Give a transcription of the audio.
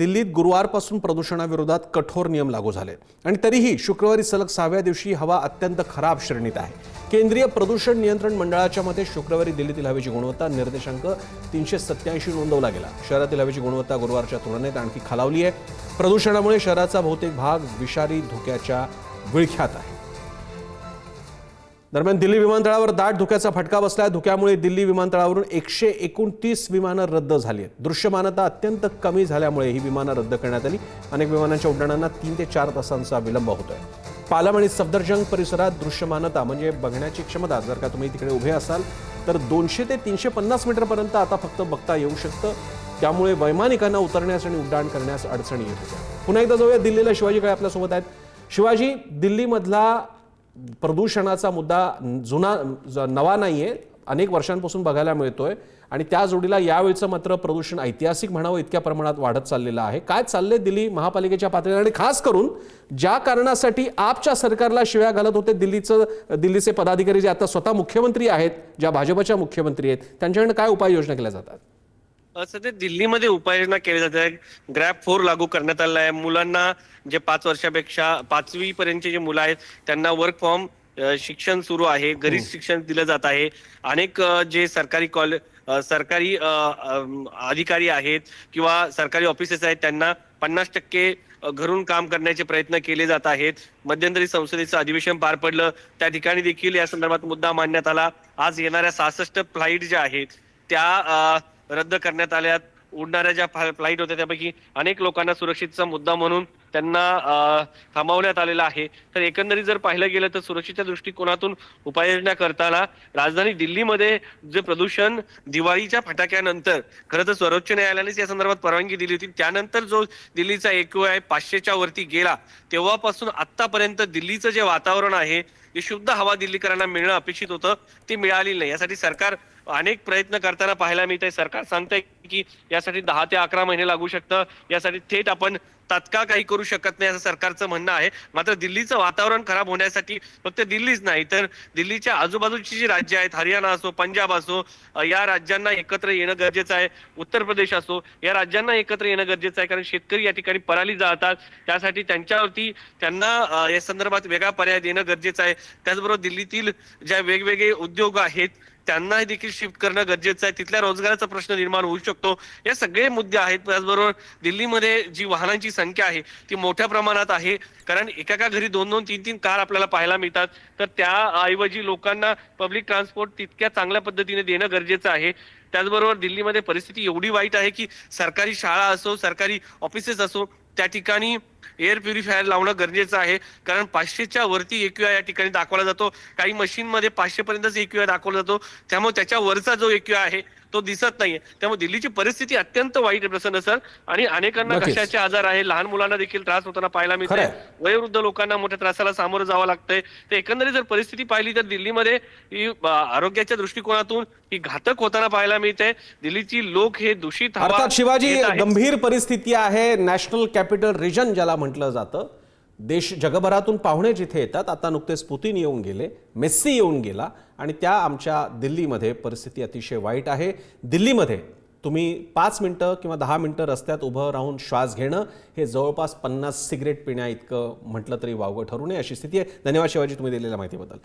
दिल्लीत गुरुवारपासून प्रदूषणाविरोधात कठोर नियम लागू झाले. आणि तरीही शुक्रवारी सलग सहाव्या दिवशी हवा अत्यंत खराब श्रेणीत आहे. केंद्रीय प्रदूषण नियंत्रण मंडळाच्या मते शुक्रवारी दिल्लीतील हवेची गुणवत्ता निर्देशांक तीनशे सत्याऐंशी नोंदवला गेला. शहरातील हवेची गुणवत्ता गुरुवारच्या तुलनेत आणखी खालावली आहे. प्रदूषणामुळे शहराचा बहुतेक भाग विषारी धोक्याच्या विळख्यात आहे. दरम्यान दिल्ली विमानतळावर दाट धुक्याचा फटका बसला धुक्यामुळे दिल्ली विमानतळावरून एकशे एकोणतीस विमानं रद्द झाली आहेत. दृश्यमानता अत्यंत कमी झाल्यामुळे ही विमानं रद्द करण्यात आली. अनेक विमानांच्या उड्डाणांना तीन ते चार तासांचा विलंब होतोय. पालम आणि सफदरजंग परिसरात दृश्यमानता म्हणजे बघण्याची क्षमता जर का तुम्ही तिकडे उभे असाल तर दोनशे ते तीनशे पन्नास मीटरपर्यंत आता फक्त बघता येऊ शकतं. त्यामुळे वैमानिकांना उतरण्यास आणि उड्डाण करण्यास अडचणी येत होत्या. पुन्हा एकदा जाऊया दिल्लीला. शिवाजी काय आपल्यासोबत आहेत? शिवाजी दिल्लीमधला प्रदूषणाचा मुद्दा जुना नवा नवा नाहीये अनेक वर्षांपासून बघायला मिळतोय. आणि त्या जोडीला यावेळचं मात्र प्रदूषण ऐतिहासिक म्हणावं इतक्या प्रमाणात वाढत चाललेलं आहे. काय चाललंय दिल्ली महापालिकेच्या पातळीवर? आणि खास करून ज्या कारणासाठी आपच्या सरकारला शिव्या घालत होते दिल्लीचं दिल्लीचे पदाधिकारी जे आता स्वतः मुख्यमंत्री आहेत ज्या भाजपच्या मुख्यमंत्री आहेत त्यांच्याकडनं काय उपाययोजना केल्या जातात? सध्या दिल्लीमध्ये उपाययोजना केली जाते. ग्रॅप फोर लागू करण्यात आला आहे. मुलांना जे पाच वर्षापेक्षा पाचवी पर्यंतचे जे मुलं आहेत त्यांना वर्क फ्रॉम शिक्षण सुरू आहे. घरीच शिक्षण दिलं जात आहे. अनेक जे सरकारी कॉलेज सरकारी अधिकारी आहेत किंवा सरकारी ऑफिसेस आहेत त्यांना पन्नास टक्के घरून काम करण्याचे प्रयत्न केले जात आहेत. मध्यंतरी संसदेचं अधिवेशन पार पडलं. त्या ठिकाणी देखील या संदर्भात मुद्दा मांडण्यात आला. आज येणाऱ्या सहासष्ट फ्लाईट ज्या आहेत त्या रद्द करण्यात आल्यात उडणाऱ्या ज्या फ्लाईट होत्या त्यापैकी अनेक लोकांना सुरक्षितचा मुद्दा म्हणून त्यांना थांबवण्यात आलेला आहे. तर एकंदरीत जर पाहिलं गेलं तर सुरक्षेच्या दृष्टिकोनातून उपाययोजना करताना राजधानी दिल्लीमध्ये जे प्रदूषण दिवाळीच्या फटाक्यानंतर खरं तर सर्वोच्च न्यायालयानेच या संदर्भात परवानगी दिली होती. त्यानंतर जो दिल्लीचा एकू आहे पाचशेच्या वरती गेला तेव्हापासून आतापर्यंत दिल्लीचं जे वातावरण आहे जे शुद्ध हवा दिल्लीकरांना मिळणं अपेक्षित होतं ती मिळाली नाही. यासाठी सरकार अनेक प्रयत्न करताना पाहायला मिळत आहे सरकार सांगतंय की यासाठी दहा ते अकरा महिने लागू शकतं. यासाठी थेट आपण तात्काळ काही करू शकत नाही असं सरकारचं म्हणणं आहे. मात्र दिल्लीचं वातावरण खराब होण्यासाठी फक्त दिल्लीच नाही तर दिल्लीच्या आजूबाजूची जी राज्य आहेत हरियाणा असो पंजाब असो या राज्यांना एकत्र येणं गरजेचं आहे. उत्तर प्रदेश असो या राज्यांना एकत्र येणं गरजेचं आहे. कारण शेतकरी या ठिकाणी पराली जातात त्यासाठी त्यांच्यावरती त्यांना या संदर्भात वेगळा पर्याय देणं गरजेचं आहे. त्याचबरोबर दिल्लीतील ज्या वेगवेगळे उद्योग आहेत त्यांना देखील शिफ्ट करणं गरजेचं आहे. तिथल्या रोजगाराचा प्रश्न निर्माण होऊ शकतो. या सगळे मुद्दे आहेत. त्याचबरोबर दिल्लीमध्ये जी वाहनांची संख्या आहे ती मोठ्या प्रमाणात आहे. कारण एका एका घरी दोन दोन तीन तीन कार आपल्याला पाहायला मिळतात. तर त्याऐवजी लोकांना पब्लिक ट्रान्सपोर्ट तितक्या चांगल्या पद्धतीने देणं गरजेचं आहे. त्याचबरोबर दिल्लीमध्ये परिस्थिती एवढी वाईट आहे की सरकारी शाळा असो सरकारी ऑफिसेस असो त्या ठिकाणी एअर प्युरिफायर लावणं गरजेचं आहे. कारण पाचशेच्या वरती एक्यूआय या ठिकाणी दाखवला जातो. काही मशीनमध्ये पाचशे पर्यंतच एक्यूआय दाखवला जातो. त्यामुळे त्याच्या वरचा जो एक्यूआय आहे तो दिसत नाहीये त्यामुळे दिल्लीची परिस्थिती अत्यंत वाईट आहे प्रसन्न सर आणि अनेकांना. कशाचे आजार आहे लहान मुलांना देखील त्रास होताना पाहायला मिळतोय. वयोवृद्ध लोकांना मोठ्या त्रासाला सामोरं जावं लागतंय तर एकंदरीत जर परिस्थिती पाहिली तर दिल्लीमध्ये ही आरोग्याच्या दृष्टिकोनातून ही घातक होताना पाहायला मिळते दिल्लीची लोक हे दूषित शिवाजी. गंभीर परिस्थिती आहे नॅशनल कॅपिटल रिजन ज्याला म्हटलं जातं देश जगभरातून पाहुणे जिथे येतात आता नुकतेच पुतीन येऊन गेले मेस्सी येऊन गेला आणि त्या आमच्या दिल्लीमध्ये परिस्थिती अतिशय वाईट आहे. दिल्लीमध्ये तुम्ही पाच मिनटं किंवा दहा मिनटं रस्त्यात उभं राहून श्वास घेणं हे जवळपास पन्नास सिगरेट पिण्या इतकं म्हटलं तरी वावगं ठरू नये अशी स्थिती आहे. धन्यवाद शिवाजी तुम्ही दिलेल्या माहितीबद्दल.